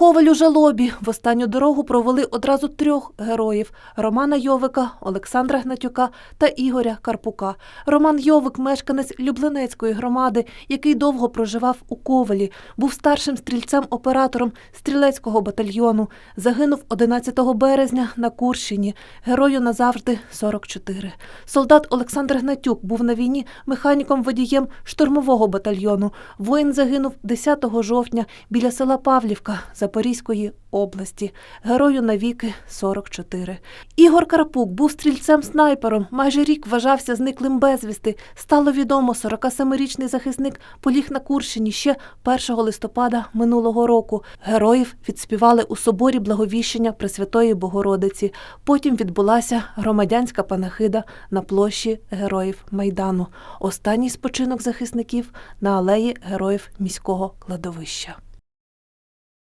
Коваль у жалобі в останню дорогу провели одразу трьох героїв: Романа Йовика, Олександра Гнатюка та Ігоря Карпука. Роман Йовик, мешканець Люблинецької громади, який довго проживав у Ковалі, був старшим стрільцем-оператором стрілецького батальйону. Загинув 11 березня на Курщині. Герою назавжди 44. Солдат Олександр Гнатюк був на війні механіком-водієм штурмового батальйону. Воїн загинув 10 жовтня біля села Павлівка Запорізької області. Герою навіки 44. Ігор Карпук був стрільцем-снайпером. Майже рік вважався зниклим безвісти. Стало відомо, 47-річний захисник поліг на Курщині ще 1 листопада минулого року. Героїв відспівали у соборі Благовіщення Пресвятої Богородиці. Потім відбулася громадянська панахида на площі Героїв Майдану. Останній спочинок захисників на алеї Героїв міського кладовища.